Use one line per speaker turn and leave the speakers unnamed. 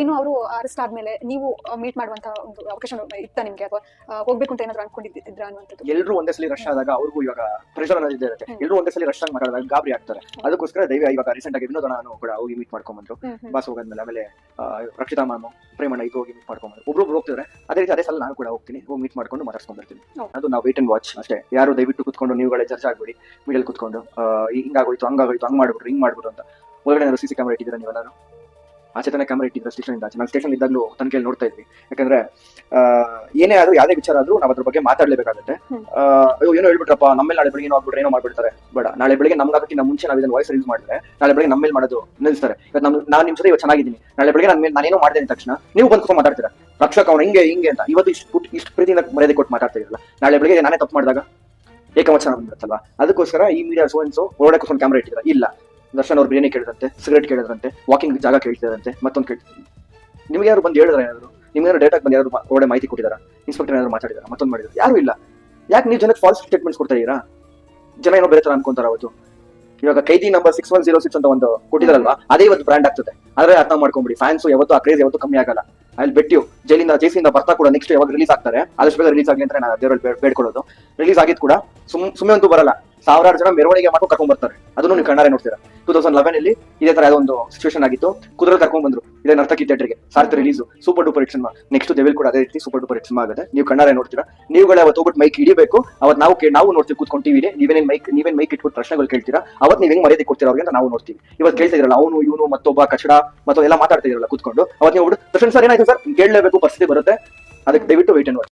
ಇನ್ನು ಅವರು ಅರೆಸ್ಟ್ ಆದ್ಮೇಲೆ ನೀವು ಮೀಟ್ ಮಾಡುವಂತ ಒಂದು ಅವಕಾಶ ಇತ್ತ ನಿಮ್ಗೆ? ಅಥವಾ ಹೋಗ್ಬೇಕು ಅಂತ ಏನಾದ್ರು ಅನ್ಕೊಂಡಿದ್ರ ಅನ್ನುವಂಥದ್ದು?
ಎಲ್ಲರೂ ಒಂದೇ ಸಲ ರಶ್ ಆದಾಗ ಅವ್ರಿಗೂ ಇವಾಗ ಪ್ರೆಷರ್ ಅನ್ನೋದು ಇರುತ್ತೆ. ಎಲ್ಲರೂ ಒಂದೇ ಸಲ ರಶ್ ಆಗಿ ಮಾತಾಡಿದಾಗ ಗಾಬರಿ ಆಗ್ತಾರೆ. ಅದಕ್ಕೋಸ್ಕರ ದೈವ ಇವಾಗ ರೀಸೆಂಟ್ ಆಗಿ ಇನ್ನೊಂದು ನಾನು ಕೂಡ ಹೋಗಿ ಮೀಟ್ ಮಾಡ್ಕೊಂಡ್ಬಂದ್ರು. ಬಾಸ್ ಹೋಗಾದ್ಮೇಲೆ ಆಮೇಲೆ ರಕ್ಷಿತಾ ಮಾಮು ಪ್ರೇಮಣ್ಣ ಇದು ಹೋಗಿ ಮೀಟ್ ಮಾಡ್ಕೊಂಡ್ಬಂದ್ರು ಒಬ್ರು ಹೋಗ್ತಿದ್ರೆ. ಅದೇ ರೀತಿ ಅದೇ ಸಲ ನಾನು ಕೂಡ ಹೋಗ್ತೀನಿ. ಹೋಗಿ ಮೀಟ್ ಮಾಡ್ಕೊಂಡು ಮಾತಾಡ್ಸ್ಕೊಂಡ್ ಬರ್ತೀನಿ ಅದು ನಾವು ವೇಟ್ ಅಂಡ್ ವಾಚ್ ಅಷ್ಟೇ. ಯಾರು ದಯವಿಟ್ಟು ಕುತ್ಕೊಂಡು ನೀವುಗಳೇ ಚರ್ಚೆ ಆಗ್ಬಿಡಿ. ಮಿಡಲ್ ಕುತ್ಕೊಂಡು ಹಿಂಗಾಗೋಯ್ತು ಹಂಗಾಗೋಯ್ತು ಹಂಗ್ ಮಾಡ್ಬಿಟ್ರು ಹಿಂಗ್ ಮಾಡ್ಬಿಟ್ರು ಅಂತ. ಒಳಗಡೆ ಸಿ ಸಿ ಕ್ಯಾಮ್ರಾ ಇಟ್ಟಿದ್ದೀರಾ ನೀವೆಲ್ಲರೂ? ಆಚೆ ತನಕ ಕ್ಯಾಮ್ರಾ ಇಟ್ಟಿದ್ರೆ ಸ್ಟೇಷನ್ ಇಂದ. ಆಚೆ ನಾನು ಸ್ಟೇಷನ್ ಇದ್ದಾಗಲೂ ತನಿಖೆಯಲ್ಲಿ ನೋಡ್ತಾ ಇದ್ವಿ. ಯಾಕಂದ್ರೆ ಆ, ಏನೇ ಆದ್ರೂ ಯಾವುದೇ ವಿಚಾರ ಆದ್ರೂ ನಾವು ಅದ್ರ ಬಗ್ಗೆ ಮಾತಾಡ್ಲೇಬೇಕಾಗುತ್ತೆ. ಅಯ್ಯೋ ಏನೋ ಹೇಳ್ಬಿಟ್ರಪ್ಪ ನಮ್ಮೇಲೆ ನಾಳೆ ಬೆಳಿಗ್ಗೆ ಏನೋ ಆಗ್ಬಿಟ್ರೆ ಏನೋ ಮಾಡ್ಬಿಡ್ತಾರೆ. ಬೇಡ ನಾಳೆ ಬೆಳಿಗ್ಗೆ ನಮ್ಗಾಗಕ್ಕಿಂತ ಮುಂಚೆ ನಾವು ಇದನ್ನ ವಾಯ್ಸ್ ರಿಲೀಸ್ ಮಾಡಿದ್ರೆ ನಾಳೆ ಬೆಳಿಗ್ಗೆ ನಮ್ಮ ಮೇಲೆ ಮಾಡೋದು ನಿಲ್ಲಿಸ್ತಾರೆ. ಇವತ್ತು ನಮ್ ನಾನು ನಿಮ್ಮ ಜೊತೆ ಇವತ್ತು ಚೆನ್ನಾಗಿದ್ದೀನಿ. ನಾಳೆ ಬೆಳಿಗ್ಗೆ ನನ್ನ ಮೇಲೆ ನಾನೇನೋ ಮಾಡಿದೆ ಅಂದ ತಕ್ಷಣ ನೀವು ಬಂದು ಕೂತ್ಕೊಂಡು ಮಾತಾಡ್ತೀರಾ? ರಕ್ಷಕ ಅವ್ನು ಹಿಂಗೆ ಹಿಂಗೆ ಅಂತ. ಇವತ್ತು ಇಷ್ಟು ಇಷ್ಟು ಪ್ರೀತಿಯಿಂದ ಮರ್ಯಾದೆ ಕೊಟ್ಟು ಮಾತಾಡ್ತಿರಲ್ಲ ನಾಳೆ ಬೆಳಿಗ್ಗೆ ನಾನೇ ತಪ್ಪು ಮಾಡಿದಾಗ ಏಕವಚನ ಬಂದ್ಬಿಡುತ್ತಲ್ವಾ? ಅದಕ್ಕೋಸ್ಕರ ಈ ಮೀಡಿಯಾ ಸೋ ಅನ್ಸೋ ಫೋನ್ ಕೂತ್ಕೊಂಡು ಕ್ಯಾಮ್ರಾ ಇಟ್ಟಿದ್ರ. ಇಲ್ಲ. ದರ್ಶನ್ ಅವ್ರು ಬಿರಿಯಾನಿ ಕೇಳಿದಂತೆ ಸಿಗರೇಟ್ ಕೇಳಿದ್ರಂತೆ ವಾಕಿಂಗ್ ಜಾಗ ಕೇಳ್ತಿದ್ರಂತೆ ಮತ್ತೊಂದು ಕೇಳಿ ನಿಮ್ಗೆ ಯಾರು ಬಂದು ಹೇಳಿದ್ರೆ ಏನಾದ್ರು? ನಿಮ್ಗೆ ಡೇಟ್ ಡೇಟಾಗಿ ಬಂದು ಯಾರು ಒಳ್ಳೆ ಮಾಹಿತಿ ಕೊಟ್ಟಿದಾರ? ಇನ್ಸ್ಪೆಕ್ಟರ್ ಏನಾದ್ರು ಮಾತಾಡಿದಾರ? ಮತ್ತೊಂದು ಮಾಡಿದ್ರು. ಯಾರು ಇಲ್ಲ. ಯಾಕೆ ನೀವು ಜನಕ್ಕೆ ಫಾಲ್ಸ್ ಸ್ಟೇಟ್ಮೆಂಟ್ಸ್ ಕೊಡ್ತಾ ಇದೀರಾ ಜನ ಏನೋ ಬೇರೆ ತರ ಅನ್ಕೊಂತಾರ ಅವತ್ತು. ಇವಾಗ ಕೈದಿ number six one zero six ಅಂತ ಒಂದು ಕೊಟ್ಟಿದಾರಲ್ವಾ? ಅದೇ ಇವತ್ತು ಬ್ರ್ಯಾಂಡ್ ಆಗ್ತದೆ. ಆದ್ರೆ ಅರ್ಥ ಮಾಡ್ಕೊಂಬಿಡಿ. ಫ್ಯಾನ್ಸ್ ಯಾವತ್ತು ಆ ಕ್ರೇಜ್ ಯಾವತ್ತು ಕಮ್ಮಿ ಆಗಲ್ಲ. ಅಲ್ಲಿ ಬೆಟ್ಟಿಯು ಜೈಲಿಂದ ಜೇಸಿಯಿಂದ ಬರ್ತಾ ಕೂಡ ನೆಕ್ಸ್ಟ್ ಯಾವಾಗ ರಿಲೀಸ್ ಆಗ್ತಾರೆ? ಆದಷ್ಟು ಬೇಗ ರಿಲೀಸ್ ಆಗಲಿ ಅಂತ ನಾನು ದೇವರಲ್ಲಿ ಬೇಡ್- ಬೇಡ್ಕೊಳ್ಳೋದು. ರಿಲೀಸ್ ಆಗಿದ್ ಕೂಡ ಸುಮ್ ಸುಮ್ಮನೆ ಅಂತೂ ಬರಲ್ಲ. ಸಾವಿರಾರು ಜನ ಮೆರವಣಿಗೆ ಮಾಡ್ಕೊಂಡು ಕರ್ಕೊಂಡ್ ಬರ್ತಾರೆ. ಅದನ್ನು ನೀವು ಕಣ್ಣಾರೆ ನೋಡ್ತೀರಾ. ಟೂ ತೌಸಂಡ್ ಲೆವೆನ್ ಅಲ್ಲಿ ಇದೇ ತರ ಒಂದು ಸಿಚುವೇಶನ್ ಆಗಿತ್ತು. ಕುದುರೆ ಕರ್ಕೊಂಡ್ ಬಂದ್ರು. ಇದೇ ನರ್ತಕಿ ಥಿಯೇಟರ್ಗೆ Saartha release super duper hit cinema next Devil ಕೂಡ ಅದೇ ರೀತಿ ಸೂಪರ್ ಡೂಪರ್ ಹಿಟ್ ಸಿನಿಮಾ ಆಗುತ್ತೆ. ನೀವು ಕಣ್ಣಾರೆ ನೋಡ್ತೀರಾ. ನೀವುಗಳೇ ಅವತ್ತು ಹೋಗ್ಬಿಟ್ಟು ಮೈಕ್ ಹಿಡಿಬೇಕು. ಅವತ್ತು ನಾವು ನಾವು ನೋಡ್ತೀವಿ ಕೂತ್ಕೊಂಡು ಟಿವಿಲಿ ನೀವೇನೇನ್ ಮೈಕ್ ನೀವೇನ್ ಮೈಕ್ ಇಟ್ಬಿಟ್ಟು ಪ್ರಶ್ನೆಗಳು ಕೇಳ್ತೀರಾ. ಅವತ್ತು ನೀವು ಹೆಂಗ್ ಮರ್ಯಾದೆ ಕೊಡ್ತೀರಾ ಅವ್ರಿಗೆ ನಾವು ನೋಡ್ತೀವಿ. ಇವತ್ತು ಕೇಳ್ತಾ ಇದ್ರಲ್ಲ, ಅವನು, ಇವನು, ಮತ್ತೊಬ್ಬ ಕಚಡ ಮತ್ತೆ ಎಲ್ಲ ಮಾತಾಡ್ತಾ ಇದ್ರಲ್ಲ ಕೂತ್ಕೊಂಡು. ಅವತ್ತು ನೀವು ಪ್ರಶ್ನೆ ಸರ್ ಏನಾಯ್ತು ಸರ್? ಕೇಳಲೇಬೇಕು, ಪರಿಸ್ಥಿತಿ ಬರುತ್ತೆ. ಅದಕ್ಕೆ ದಯವಿಟ್ಟು ವೇಟ್ ಅಂಡ್